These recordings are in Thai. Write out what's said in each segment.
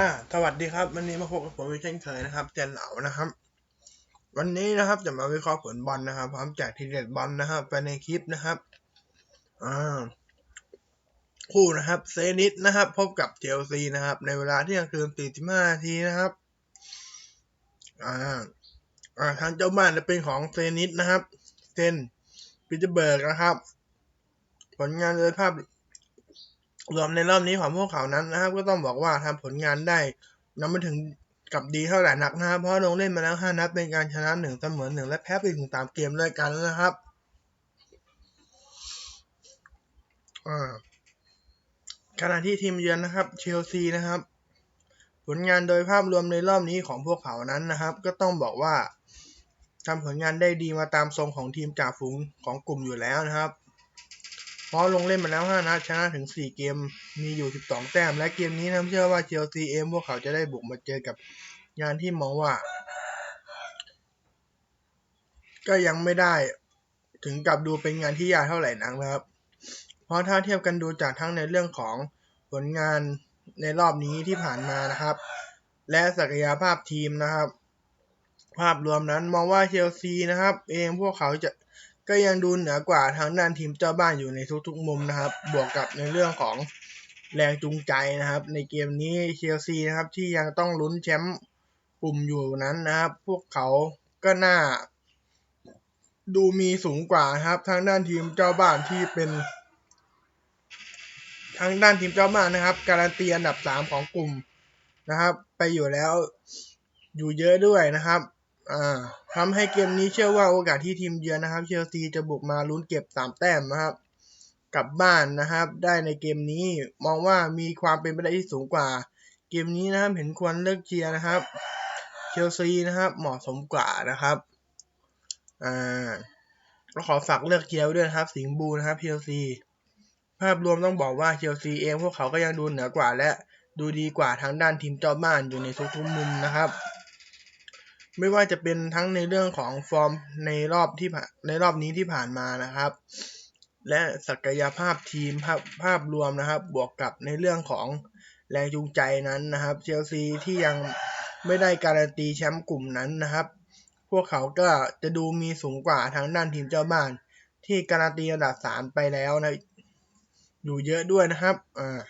อ่าสวัสดีครับ วันนี้มาพบกับผมเช่นเคยนะครับเจนเหลานะครับ วันนี้นะครับจะมาวิเคราะห์ผลบอลนะครับ พร้อมแจกทีเด็ดบอลนะครับไปในคลิปนะครับอ่าคู่นะครับเซนิตนะครับ พบกับเชลซีนะครับ ในเวลาที่ยงคืน 45 นาทีนะครับอ่าอ่าทางเจ้าบ้านจะเป็นของเซนิตนะครับเซนปิเตอร์เบิร์กนะครับ ผลงานโดยภาพ รวมในรอบนี้ของพวกเขานั้นนะครับ ก็ต้องบอกว่าทำผลงานได้ยังไม่ถึงกับดีเท่าไหร่นักนะครับเพราะลงเล่นมาแล้ว 5 นัดเป็นการชนะ1เสมอ1และแพ้ไปถึง3เกมด้วยกันนะครับอาขณะที่ทีมเยือนนะครับเชลซีนะครับ ผลงานโดยภาพรวมในรอบนี้ของพวกเขานั้นนะครับ ก็ต้องบอกว่าทำผลงานได้ดีมาตามทรงของทีมจ่าฝูงของกลุ่มอยู่แล้วนะครับ เพราะลงเล่นมาแล้ว 5 นัดชนะถึง 4 เกมมีอยู่ 12 แต้ม และเกมนี้นะเชื่อว่าเชลซีเองพวกเขาจะได้บุกมาเจอกับงานที่มองว่า ก็ยังไม่ได้ถึงกับดูเป็นงานที่ยากเท่าไหร่นักนะครับ เพราะถ้าเทียบกันดูจากทั้งในเรื่องของผลงานในรอบนี้ที่ผ่านมานะครับ และศักยภาพทีมนะครับ ภาพรวมนั้นมองว่าเชลซีนะครับ เองพวกเขาจะ ก็ยังดูเหนือกว่าทางด้านทีมเจ้าบ้านอยู่ในทุกๆมุมนะครับ บวกกับในเรื่องของแรงจูงใจนะครับ ในเกมนี้เชลซีนะครับที่ยังต้องลุ้นแชมป์กลุ่มอยู่นั้นนะครับ พวกเขาก็น่า ดูมีสูงกว่านะครับทางด้านทีมเจ้าบ้านที่เป็นทางด้านทีมเจ้าบ้านนะครับ การันตีอันดับสามของกลุ่มนะครับ ไปอยู่แล้วอยู่เยอะด้วยนะครับ ทำให้เกมนี้เชื่อว่าโอกาสที่ทีมเยือนนะครับ เชลซีจะบุกมาลุ้นเก็บสามแต้มนะครับกลับบ้านนะครับ ได้ในเกมนี้มองว่ามีความเป็นไปได้ที่สูงกว่า เกมนี้นะครับเห็นควรเลือกเชียร์นะครับเชลซีนะครับเหมาะสมกว่านะครับอ่าก็ขอฝากเลือกเชียร์ด้วยนะครับ สิงห์บูนะครับเชลซีภาพรวมต้องบอกว่าเชลซีเองพวกเขาก็ยังดูเหนือกว่าและดูดีกว่าทางด้านทีมเจ้าบ้านอยู่ในทุกๆมุมนะครับ ไม่ว่าจะเป็นทั้งในเรื่องของฟอร์มในรอบที่ในรอบนี้ที่ผ่านมานะครับ และศักยภาพทีมภาพภาพรวมนะครับ บวกกับในเรื่องของแรงจูงใจนั้นนะครับเชลซีที่ยังไม่ได้การันตีแชมป์กลุ่มนั้นนะครับ พวกเขาก็จะดูมีสูงกว่าทางด้านทีมเจ้าบ้าน ที่การันตีอันดับสามไปแล้วนะอยู่เยอะด้วยนะครับอ่า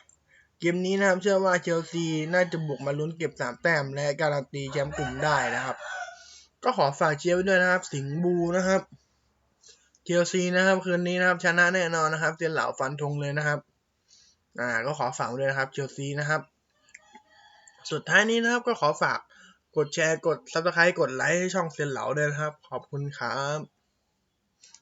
เกมนี้นะครับเชื่อว่าเชลซีน่าจะบุกมาลุ้นเก็บสามแต้ม และการันตีแชมป์กลุ่มได้นะครับ ก็ขอฝากเชียร์ไว้ด้วยนะครับ สิงบูนะครับเชลซีนะครับคืนนี้นะครับ ชนะแน่นอนนะครับเจนเหล่าฟันธงเลยนะครับ อ่า ก็ขอฝากไว้ด้วยนะครับเชลซีนะครับ สุดท้ายนี้นะครับก็ขอฝากกดแชร์กด subscribe กดไลค์ให้ช่องเซียนเหลาด้วยนะครับ ขอบคุณครับ